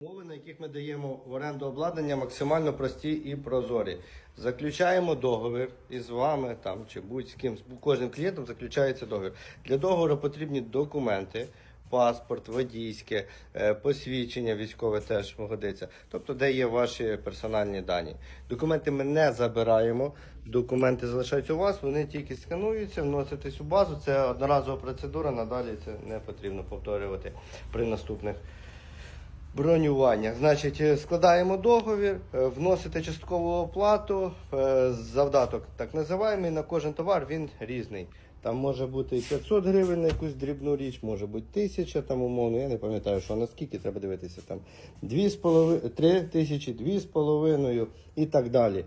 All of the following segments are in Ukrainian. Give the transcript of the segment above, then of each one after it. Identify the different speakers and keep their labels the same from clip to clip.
Speaker 1: Умови, на яких ми даємо в оренду обладнання, максимально прості і прозорі. Заключаємо договір із вами там чи будь з кожним клієнтом заключається договір. Для договору потрібні документи, паспорт, водійське, е, посвідчення військове теж годиться. Тобто, де є ваші персональні дані. Документи ми не забираємо. Документи залишаються у вас, вони тільки скануються, вноситесь у базу. Це одноразова процедура. Надалі це не потрібно повторювати при наступних бронювання. Значить, е, складаємо договір, е, вносите часткову оплату, е, завдаток так називаємо, на кожен товар він різний. Там може бути 500 гривень на якусь дрібну річ, може бути 1000, там умовно, я не пам'ятаю, що наскільки треба дивитися, там 2,5, 3 тисячі, 2,5 і так далі.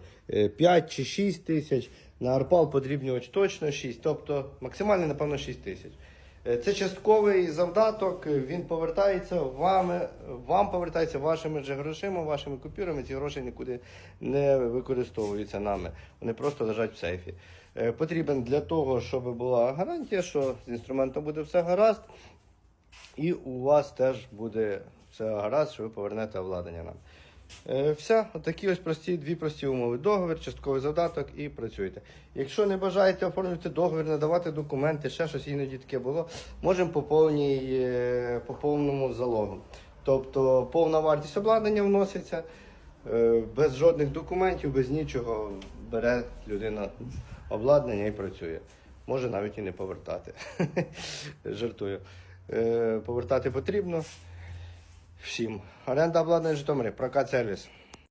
Speaker 1: 5 чи 6 тисяч. На арпал подрібнювач точно 6, тобто максимально, напевно, 6 тисяч. Е, Це частковий завдаток, він повертається вами, вам повертається вашими же грошима, вашими купюрами. Ці гроші нікуди не використовуються нами. Вони просто лежать в сейфі. Е, Потрібен для того, щоб була гарантія, що з інструментом буде все гаразд, і у вас теж буде все гаразд, що ви повернете обладнання нам. Е, Все, отакі ось прості, дві прості умови. Договір, частковий завдаток і працюєте. Якщо не бажаєте оформлювати договір, надавати документи, ще щось іноді таке було, можемо по, повній, е, по повному залогу. Тобто повна вартість обладнання вноситься, е, без жодних документів, без нічого бере людина обладнання і працює. Може навіть і не повертати. Жартую. Повертати потрібно всім. Оренда обладнання Житомирі, прокат сервіс.